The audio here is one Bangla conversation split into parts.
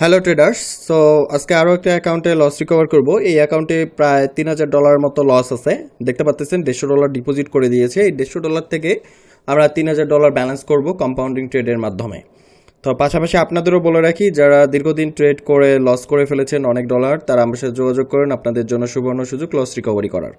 হ্যালো ট্রেডার্স সো আজকে আরও একটা অ্যাকাউন্টে লস রিকভার করব। এই অ্যাকাউন্টে প্রায় তিন হাজার ডলার মতো লস আছে। দেখতে পাচ্ছেন দেড়শো ডলার ডিপোজিট করে দিয়েছে। এই দেড়শো ডলার থেকে আমরা তিন হাজার ডলার ব্যালেন্স করব কম্পাউন্ডিং ট্রেডের মাধ্যমে। তো, পাশাপাশি আপনাদেরও বলে রাখি, যারা দীর্ঘদিন ট্রেড করে লস করে ফেলেছেন অনেক ডলার তারা আমার সাথে যোগাযোগ করেন। আপনাদের জন্য সুবর্ণ সুযোগ লস রিকভারি করার।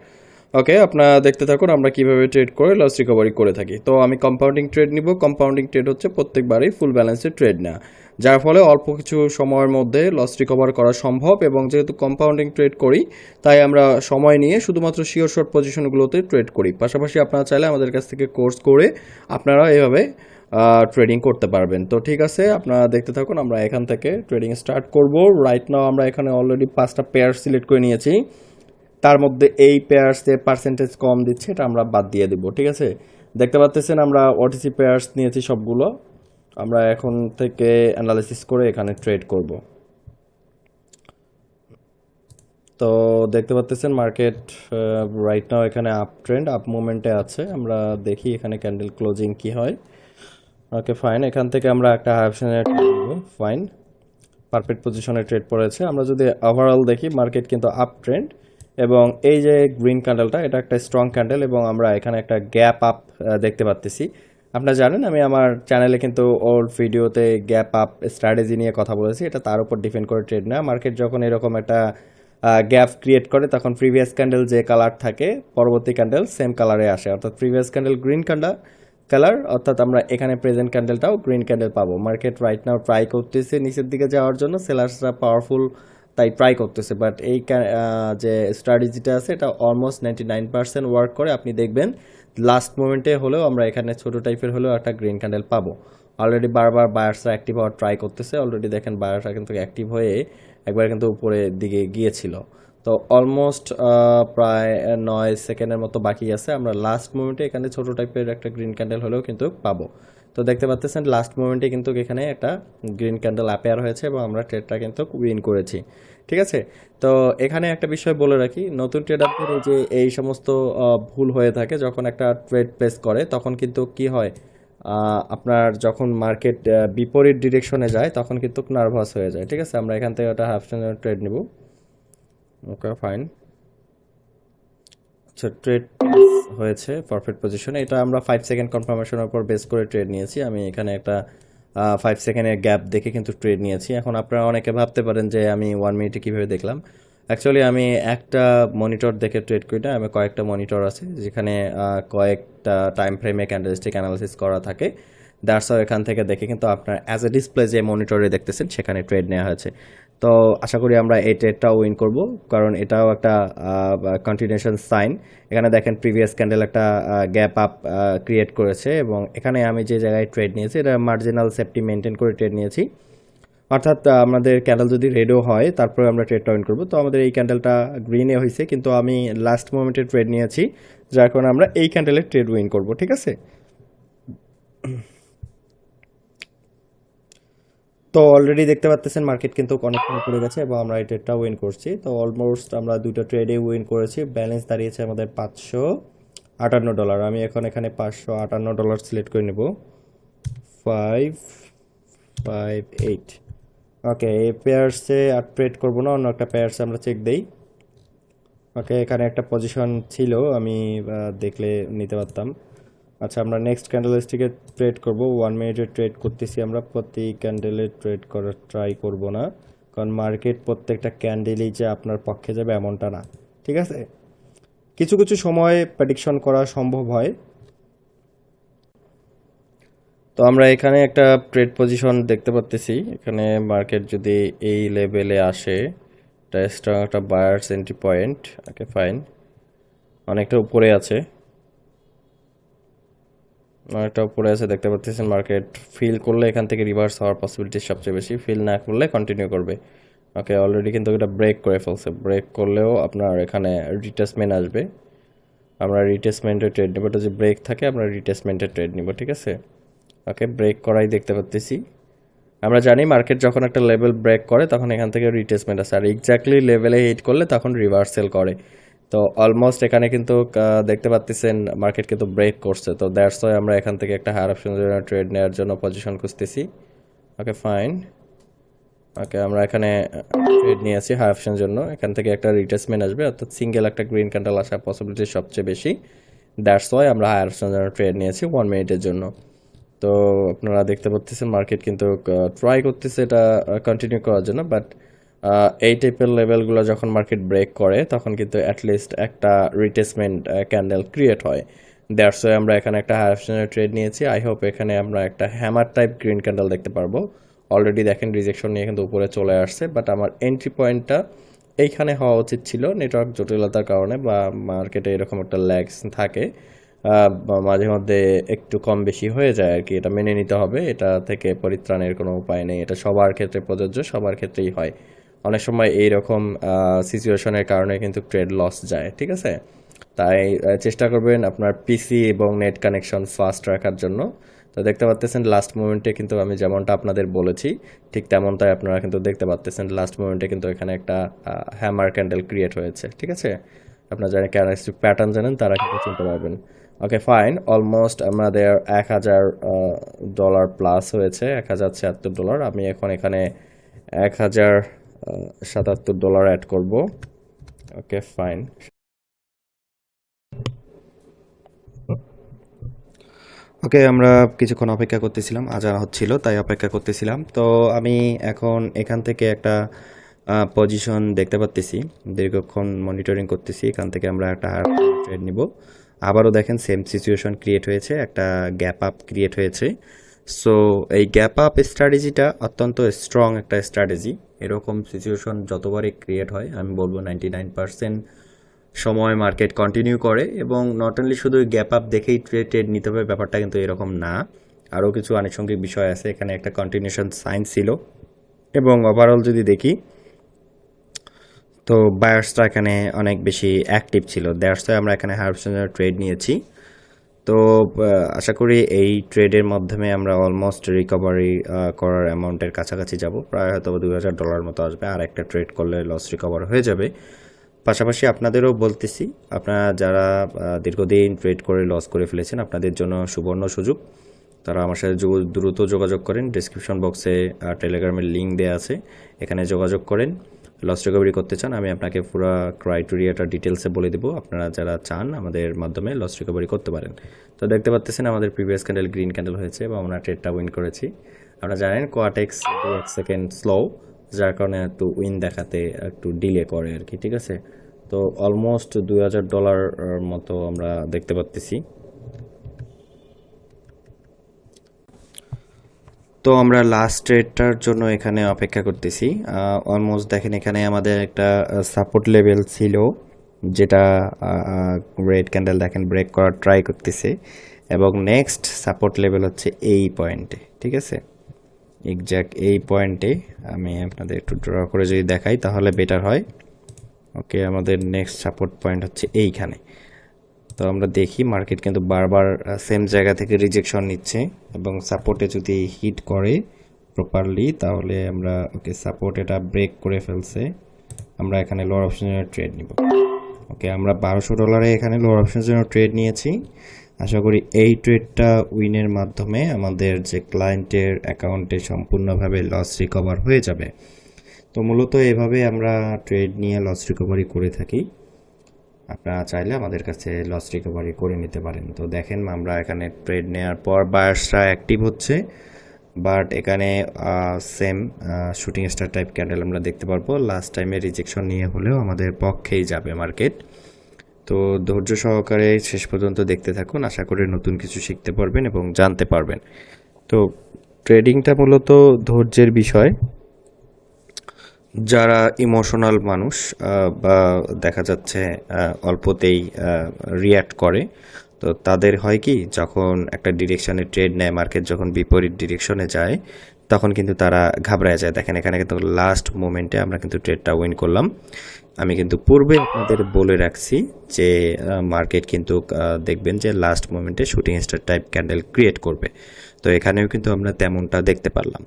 ওকে আপনারা দেখতে থাকুন আমরা কীভাবে ট্রেড করে লস রিকভারি করে থাকি। তো, আমি কম্পাউন্ডিং ট্রেড নিব। কম্পাউন্ডিং ট্রেড হচ্ছে প্রত্যেকবারই ফুল ব্যালেন্সের ট্রেড নেওয়া। যার ফলে অল্প কিছু সময়ের মধ্যে লস রিকভার করা সম্ভব এবং যেহেতু কম্পাউন্ডিং ট্রেড করি, তাই আমরা সময় নিয়ে শুধুমাত্র শিওর শর্ট পজিশনগুলোতে ট্রেড করি। পাশাপাশি আপনারা চাইলে আমাদের কাছ থেকে কোর্স করে আপনারা এভাবে ট্রেডিং করতে পারবেন। তো ঠিক আছে, আপনারা দেখতে থাকুন, আমরা এখান থেকে ট্রেডিং স্টার্ট করব। রাইট নাও আমরা এখানে অলরেডি পাঁচটা পেয়ার সিলেক্ট করে নিয়েছি। তার মধ্যে এই পেয়ার্সের পার্সেন্টেজ কম দিচ্ছে, এটা আমরা বাদ দিয়ে দিব। ঠিক আছে? দেখতে পাচ্ছেন আমরা ওটিসি পেয়ার্স নিয়েছি সবগুলো। আমরা এখন থেকে অ্যানালাইসিস করে এখানে ট্রেড করব। তো দেখতে পাচ্ছেন মার্কেট রাইট নাও এখানে আপ ট্রেন্ড আপ মুভমেন্টে আছে। আমরা দেখি এখানে ক্যান্ডেল ক্লোজিং কি হয়। ওকে ফাইন এখান থেকে আমরা একটা অপশনে ফাইন পারফেক্ট পজিশনে ট্রেড পড়েছে। আমরা যদি ওভারঅল দেখি মার্কেট কিন্তু আপ ট্রেন্ড এবং এই যে গ্রিন ক্যান্ডেলটা এটা একটা স্ট্রং ক্যান্ডেল এবং আমরা এখানে একটা গ্যাপ আপ দেখতে পাচ্তেছি আপনারা জানেন, আমি আমার চ্যানেলে কিন্তু ওল্ড ভিডিওতে গ্যাপ আপ স্ট্র্যাটেজি নিয়ে কথা বলেছি। এটা তার উপর ডিপেন্ড করে ট্রেড না। মার্কেট যখন এরকম একটা গ্যাপ ক্রিয়েট করে, তখন প্রিভিয়াস ক্যান্ডেল যে কালার থাকে, পরবর্তী ক্যান্ডেল সেম কালারে আসে। অর্থাৎ previous candle green candle colour অর্থাৎ আমরা এখানে প্রেজেন্ট ক্যান্ডেলটাও গ্রিন ক্যান্ডেল পাবো। মার্কেট রাইট নাও ট্রাই করতেছে নিচের দিকে যাওয়ার জন্য। সেলার্সরা পাওয়ারফুল তাই ট্রাই করতেছে। বাট এই যে স্ট্র্যাটেজিটা আছে, এটা almost ninety nine percent work করে। আপনি দেখবেন লাস্ট মোমেন্টে হলেও আমরা এখানে ছোটো টাইপের হলেও একটা গ্রিন ক্যান্ডেল পাবো। অলরেডি বারবার বায়ার্সরা অ্যাক্টিভ হওয়ার ট্রাই করতেছে। অলরেডি দেখেন বায়ার্সরা কিন্তু অ্যাক্টিভ হয়ে একবার কিন্তু উপরের দিকে গিয়েছিল। তো অলমোস্ট প্রায় নয় সেকেন্ডের মতো বাকি আছে। আমরা লাস্ট মোমেন্টে এখানে ছোটো টাইপের একটা গ্রিন ক্যান্ডেল হলেও কিন্তু পাবো। তো দেখতে পাচ্ছেন লাস্ট মোমেন্টে কিন্তু এখানে একটা গ্রিন ক্যান্ডেল অ্যাপেয়ার হয়েছে এবং আমরা ট্রেডটা কিন্তু উইন করেছি। ঠিক আছে? তো এখানে একটা বিষয় বলে রাখি, নতুন ট্রেডারদের যে, এই সমস্ত ভুল হয়ে থাকে, যখন একটা ট্রেড প্লেস করে, তখন কিন্তু কি হয়? আপনার যখন মার্কেট বিপরীত ডিরেকশনে যায়, তখন কিন্তু নার্ভাস হয়ে যায়। ঠিক আছে? আমরা এখান থেকে একটা হাফ ট্রেড নিব। ওকে ফাইন ট্রেড হয়েছে পারফেক্ট পজিশনে এটা আমরা ফাইভ সেকেন্ড কনফার্মেশনের উপর বেস করে ট্রেড নিয়েছি। আমি এখানে একটা ফাইভ সেকেন্ডের গ্যাপ দেখে কিন্তু ট্রেড নিয়েছি। এখন আপনারা অনেকে ভাবতে পারেন যে আমি ওয়ান মিনিটে কীভাবে দেখলাম। অ্যাকচুয়ালি আমি একটা মনিটর দেখে ট্রেড করি না, আমি কয়েকটা মনিটর আছে, যেখানে কয়েকটা টাইম ফ্রেমে ক্যান্ডেলস্টিক অ্যানালিসিস করা থাকে। দ্যাটস এখান থেকে দেখে কিন্তু আপনার অ্যাজ এ ডিসপ্লে যে মনিটরে দেখতেছেন, সেখানে ট্রেড নেওয়া হয়েছে। তো আশা করি আমরা এই ট্রেডটাও উইন করব। কারণ এটাও একটা কন্টিনিউশন সাইন এখানে দেখেন প্রিভিয়াস ক্যান্ডেল একটা গ্যাপ আপ ক্রিয়েট করেছে এবং এখানে আমি যে জায়গায় ট্রেড নিয়েছি, এটা মার্জিনাল সেফটি মেনটেন করে ট্রেড নিয়েছি। অর্থাৎ আমাদের ক্যান্ডেল যদি রেডও হয়, তারপরে আমরা ট্রেডটা উইন করব। তো আমাদের এই ক্যান্ডেলটা গ্রিনে হয়েছে, কিন্তু আমি লাস্ট মোমেন্টে ট্রেড নিয়েছি, যার কারণে আমরা এই ক্যান্ডেলের ট্রেড উইন করব, ঠিক আছে? তো অলরেডি দেখতে পাচ্ছেন মার্কেট কিন্তু অনেকক্ষণ পড়ে গেছে এবং আমরা এই ট্রেডটা উইন করছি। তো অলমোস্ট আমরা দুটো ট্রেডে উইন করেছি। ব্যালেন্স দাঁড়িয়েছে আমাদের পাঁচশো আটান্ন ডলার আমি এখন এখানে পাঁচশো আটান্ন ডলার সিলেক্ট করে নেব। ফাইভ ফাইভ এইট ওকে এই পেয়ার্সে আর ট্রেড করব না, অন্য একটা পেয়ার্সে আমরা চেক দেই। ওকে এখানে একটা পজিশন ছিল, আমি দেখলে নিতে পারতাম। আচ্ছা আমরা নেক্সট ক্যান্ডেলস্টিকে ট্রেড করব। ওয়ান মিনিটে ট্রেড করতেছি আমরা। প্রতি ক্যান্ডেলে ট্রেড করার ট্রাই করব না। কারণ মার্কেট প্রত্যেকটা ক্যান্ডেলই যে আপনার পক্ষে যাবে এমনটা না। ঠিক আছে? কিছু কিছু সময় প্রেডিকশন করা সম্ভব হয়। তো আমরা এখানে একটা ট্রেড পজিশন দেখতে পাচ্তেছি এখানে মার্কেট যদি এই লেভেলে আসে, এটা স্ট্রং একটা buyers entry point okay fine অনেকটা উপরে আছে। অনেকটা উপরে আছে দেখতে পাচ্ছেন মার্কেট ফিল করলে এখান থেকে রিভার্স হওয়ার পসিবিলিটি সবচেয়ে বেশি। ফিল না করলে কন্টিনিউ করবে। ওকে অলরেডি কিন্তু এটা ব্রেক করে ফেলছে। ব্রেক করলেও আপনার এখানে রিটেসমেন্ট আসবে। আমরা রিটেসমেন্টের ট্রেড নেব। এটা যে ব্রেক থাকে, আমরা রিটেসমেন্টের ট্রেড নিব, ঠিক আছে? ওকে ব্রেক করাই দেখতে পাচ্তেছি আমরা জানি মার্কেট যখন একটা লেভেল ব্রেক করে, তখন এখান থেকে রিটেসমেন্ট আসে। আর এক্স্যাক্টলি লেভেলে হিট করলে তখন রিভার্সেল করে। তো অলমোস্ট এখানে কিন্তু দেখতে পাচ্তেছেন মার্কেট কিন্তু ব্রেক করছে। তো দ্যাটস ওয়াই আমরা এখান থেকে একটা হায়ার অপশন ট্রেড নেওয়ার জন্য পজিশন খুঁজতেছি। ওকে ফাইন ওকে আমরা এখানে ট্রেড নিয়ে আসি হাই অপশনের জন্য। এখান থেকে একটা রিটেসমেন্ট আসবে, অর্থাৎ সিঙ্গেল একটা গ্রিন ক্যান্ডেল আসার পসিবিলিটি সবচেয়ে বেশি। দ্যাটস ওয়াই আমরা হাই অপশনের জন্য ট্রেড নিয়েছি ওয়ান মিনিটের জন্য। তো আপনারা দেখতে পাচ্ছেন মার্কেট কিন্তু ট্রাই করতেছে এটা কন্টিনিউ করার জন্য বাট এই টাইপের লেভেলগুলো যখন মার্কেট ব্রেক করে, তখন কিন্তু অ্যাটলিস্ট একটা রিটেসমেন্ট ক্যান্ডেল ক্রিয়েট হয়। দ্যাটস ওয়াই আমরা এখানে একটা হাই অপশনের ট্রেড নিয়েছি। আই হোপ এখানে আমরা একটা হ্যামার টাইপ গ্রিন ক্যান্ডেল দেখতে পারব। অলরেডি দেখেন রিজেকশন নিয়ে কিন্তু উপরে চলে আসছে বাট আমার এন্ট্রি পয়েন্টটা এইখানে হওয়া উচিত ছিল। নেটওয়ার্ক জটিলতার কারণে বা মার্কেটে এরকম একটা ল্যাগস থাকে মাঝে মধ্যে একটু কম বেশি হয়ে যায় আর কি। এটা মেনে নিতে হবে। এটা থেকে পরিত্রাণের কোনো উপায় নেই। এটা সবার ক্ষেত্রে প্রযোজ্য, সবার ক্ষেত্রেই হয়। অনেক সময় এইরকম সিচুয়েশনের কারণে কিন্তু ট্রেড লস যায়, ঠিক আছে? তাই চেষ্টা করবেন আপনার পিসি এবং নেট কানেকশন ফাস্ট রাখার জন্য। তো দেখতে পাচ্তেছেন লাস্ট মোমেন্টে কিন্তু আমি যেমনটা আপনাদের বলেছি, ঠিক তেমনটাই আপনারা কিন্তু দেখতে পাচ্তেছেন লাস্ট মোমেন্টে কিন্তু এখানে একটা হ্যামার ক্যান্ডেল ক্রিয়েট হয়েছে, ঠিক আছে? আপনারা যারা ক্যারেক্টারিস্টিক প্যাটার্ন জানেন, তারা কিন্তু চিনতে পারবেন। ওকে ফাইন অলমোস্ট আমাদের এক হাজার ডলার প্লাস হয়েছে, এক হাজার ছিয়াত্তর ডলার আমি এখন এখানে এক হাজার সাতাত্তর ডলার অ্যাড করব। ওকে ফাইন ওকে আমরা কিছুক্ষণ অপেক্ষা করতেছিলাম, আজান হচ্ছিল, তাই অপেক্ষা করতেছিলাম। তো আমি এখন এখান থেকে একটা পজিশন দেখতে পাচ্তেছি দীর্ঘক্ষণ মনিটরিং করতেছি, এখান থেকে আমরা একটা ট্রেড নিব। আবারও দেখেন সেম সিচুয়েশন ক্রিয়েট হয়েছে, একটা গ্যাপ আপ ক্রিয়েট হয়েছে। সো এই গ্যাপ আপ স্ট্র্যাটেজিটা অত্যন্ত স্ট্রং একটা স্ট্র্যাটেজি এরকম সিচুয়েশন যতবারই ক্রিয়েট হয়, আমি বলব নাইনটি নাইন পার্সেন্ট সময় মার্কেট কন্টিনিউ করে এবং নট অনলি শুধু গ্যাপ আপ দেখেই ট্রেড ট্রেড নিতে হবে, ব্যাপারটা কিন্তু এরকম না। আরও কিছু আনুষঙ্গিক বিষয় আছে, এখানে একটা কন্টিনিউশন সাইন ছিল। এবং ওভারঅল যদি দেখি, তো বায়ার্সটা এখানে অনেক বেশি অ্যাক্টিভ ছিল। দ্যাটস আমরা এখানে হার্বসনের ট্রেড নিয়েছি। তো আশা করি এই ট্রেডের মাধ্যমে আমরা অলমোস্ট রিকভারি করার অ্যামাউন্টের কাছাকাছি যাব। প্রায় হয়তো দুই হাজার ডলার মতো আসবে। আর একটা ট্রেড করলে লস রিকভার হয়ে যাবে। পাশাপাশি আপনাদেরও বলতেছি, আপনারা যারা দীর্ঘদিন ট্রেড করে লস করে ফেলেছেন, আপনাদের জন্য সুবর্ণ সুযোগ। তারা আমার সাথে দ্রুত যোগাযোগ করেন। ডিসক্রিপশন বক্সে টেলিগ্রামের লিঙ্ক দেওয়া আছে। এখানে যোগাযোগ করেন। লস রিকভারি করতে চান, আমি আপনাকে পুরো ক্রাইটেরিয়াটা ডিটেলসে বলে দেবো। আপনারা যারা চান, আমাদের মাধ্যমে লস রিকভারি করতে পারেন। তো দেখতে পাচ্ছেন আমাদের প্রিভিয়াস ক্যান্ডেল গ্রিন ক্যান্ডেল হয়েছে এবং আমরা ট্রেডটা উইন করেছি। আপনারা জানেন কোয়াটেক্স এক সেকেন্ড স্লো যার কারণে একটু উইন দেখাতে, একটু ডিলে করে আর কি, ঠিক আছে? তো অলমোস্ট দুই হাজার ডলার মতো আমরা দেখতে পাচ্তেছি তো আমরা লাস্ট রেটটার জন্য এখানে অপেক্ষা করতেছি। অলমোস্ট দেখেন এখানে আমাদের একটা সাপোর্ট লেভেল ছিল, যেটা রেড ক্যান্ডেল দেখেন ব্রেক করার ট্রাই করতেছে। এবং নেক্সট সাপোর্ট লেভেল হচ্ছে এই পয়েন্টে ঠিক আছে? এক্স্যাক্ট এই পয়েন্টে আমি আপনাদের একটু ড্র করে যদি দেখাই, তাহলে বেটার হয়। ওকে আমাদের নেক্সট সাপোর্ট পয়েন্ট হচ্ছে এইখানে। তো আমরা দেখি মার্কেট কিন্তু বারবার সেম জায়গা থেকে রিজেকশন নিচ্ছে এবং সাপোর্টে যদি হিট করে প্রপারলি তাহলে আমরা ওকে সাপোর্ট এটা ব্রেক করে ফেলছে। আমরা এখানে লোয়ার অপশনের ট্রেড নিব। ওকে আমরা বারোশো ডলারে এখানে লোয়ার অপশনের জন্য ট্রেড নিয়েছি। আশা করি এই ট্রেডটা উইনের মাধ্যমে আমাদের যে ক্লায়েন্টের অ্যাকাউন্টে সম্পূর্ণভাবে লস রিকভার হয়ে যাবে। তো মূলত এভাবে আমরা ট্রেড নিয়ে লস রিকভারি করে থাকি। আপনারা চাইলে আমাদের কাছে লস রিকভারি করে নিতে পারেন। তো দেখেন, আমরা এখানে ট্রেড নেওয়ার পর বায়ার্সরা অ্যাক্টিভ হচ্ছে। বাট এখানে same shooting star type candle আমরা দেখতে পারব। লাস্ট টাইমে রিজেকশন নিয়ে হলেও আমাদের পক্ষেই যাবে মার্কেট তো ধৈর্য সহকারে শেষ পর্যন্ত দেখতে থাকুন। আশা করি নতুন কিছু শিখতে পারবেন এবং জানতে পারবেন। তো ট্রেডিংটা মূলত ধৈর্যের বিষয়। যারা ইমোশনাল মানুষ বা দেখা যাচ্ছে অল্পতেই রিয়্যাক্ট করে, তো তাদের হয় কি, যখন একটা ডিরেকশনে ট্রেড নেয় মার্কেট যখন বিপরীত ডিরেকশনে যায়, তখন কিন্তু তারা ঘাবড়ায় যায়। দেখেন, এখানে কিন্তু লাস্ট মোমেন্টে আমরা কিন্তু ট্রেডটা উইন করলাম। আমি কিন্তু পূর্বে আপনাদের বলে রাখছি যে মার্কেট কিন্তু দেখবেন যে লাস্ট মোমেন্টে shooting star type candle create করবে। তো এখানেও কিন্তু আমরা তেমনটা দেখতে পারলাম।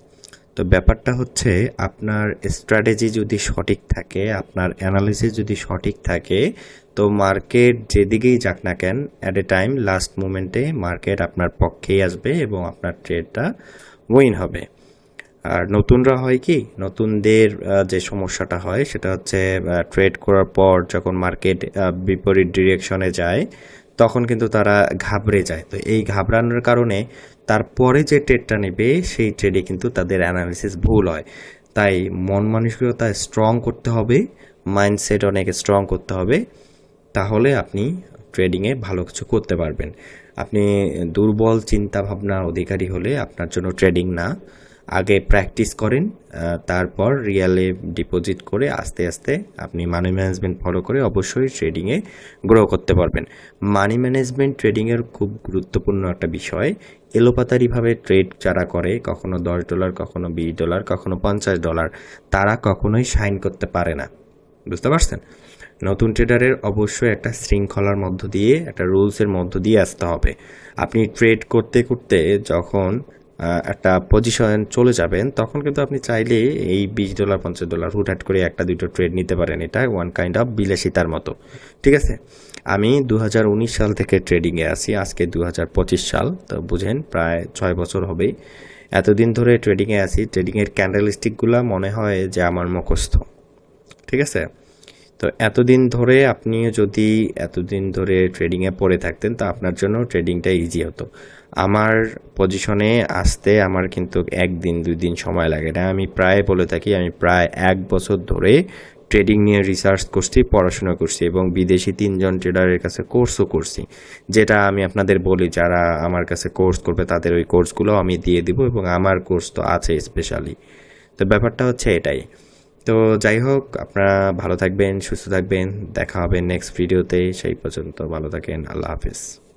তো ব্যাপারটা হচ্ছে আপনার স্ট্র্যাটেজি যদি সঠিক থাকে, আপনার অ্যানালিসিস যদি সঠিক থাকে, তো মার্কেট যেদিকেই যাক না কেন অ্যাট এ টাইম লাস্ট মোমেন্টে মার্কেট আপনার পক্ষেই আসবে এবং আপনার ট্রেডটা উইন হবে। আর নতুনরা হয় কি, নতুনদের যে সমস্যাটা হয়, সেটা হচ্ছে ট্রেড করার পর যখন মার্কেট বিপরীত ডিরেকশনে যায় তখন কিন্তু তারা ঘাবড়ে যায়। তো এই ঘাবড়ানোর কারণে তারপরে যে ট্রেডটা নেবে, সেই ট্রেডে কিন্তু তাদের অ্যানালিসিস ভুল হয়। তাই মন মানসিকতা স্ট্রং করতে হবে মাইন্ডসেট অনেক স্ট্রং করতে হবে, তাহলে আপনি ট্রেডিংয়ে ভালো কিছু করতে পারবেন। আপনি দুর্বল চিন্তা ভাবনার অধিকারী হলে আপনার জন্য ট্রেডিং না। আগে প্র্যাকটিস করেন তারপর রিয়ালে ডিপোজিট করে আস্তে আস্তে আপনি মানি ম্যানেজমেন্ট ফলো করে অবশ্যই ট্রেডিংয়ে গ্রো করতে পারবেন। মানি ম্যানেজমেন্ট ট্রেডিংয়ের খুব গুরুত্বপূর্ণ একটা বিষয় এলোপাতারিভাবে ট্রেড যারা করে, কখনো দশ ডলার কখনো বিশ ডলার কখনো পঞ্চাশ ডলার তারা কখনোই সাইন করতে পারে না। বুঝতে পারছেন? নতুন ট্রেডারের অবশ্যই একটা শৃঙ্খলার মধ্য দিয়ে, একটা রুলসের মধ্য দিয়ে আসতে হবে। আপনি ট্রেড করতে করতে যখন একটা পজিশন চলে যাবেন, তখন কিন্তু আপনি চাইলে এই বিশ ডলার পঞ্চাশ ডলার হুটহাট করে একটা, দুটো ট্রেড নিতে পারেন। এটা ওয়ান কাইন্ড অফ বিলাসিতার মতো। ঠিক আছে? আমি দু হাজার উনিশ সাল থেকে ট্রেডিংয়ে আছি, আজকে দু হাজার পঁচিশ সাল। তো বুঝেন, প্রায় ছয় বছর হবেই এতদিন ধরে ট্রেডিংয়ে আছি। ট্রেডিংয়ের ক্যান্ডেলস্টিকগুলো মনে হয় যে আমার মুখস্থ। ঠিক আছে? তো এতদিন ধরে আপনি যদি এতদিন ধরে ট্রেডিংয়ে পড়ে থাকতেন, তো আপনার জন্য ট্রেডিংটা ইজি হতো। আমার পজিশনে আসতে আমার কিন্তু একদিন দুই দিন সময় লাগে না। আমি প্রায় বলে থাকি, আমি প্রায় এক বছর ধরে ট্রেডিং নিয়ে রিসার্চ করছি, পড়াশোনা করছি এবং বিদেশি তিনজন ট্রেডারের কাছে কোর্সও করছি। যেটা আমি আপনাদের বলি, যারা আমার কাছে কোর্স করবে, তাদের ওই কোর্সগুলো আমি দিয়ে দিব এবং আমার কোর্স তো আছে স্পেশালি তো ব্যাপারটা হচ্ছে এটাই। তো যাই হোক, আপনারা ভালো থাকবেন, সুস্থ থাকবেন, দেখা হবে নেক্সট ভিডিওতে সেই পর্যন্ত ভালো থাকেন, আল্লাহ হাফিজ।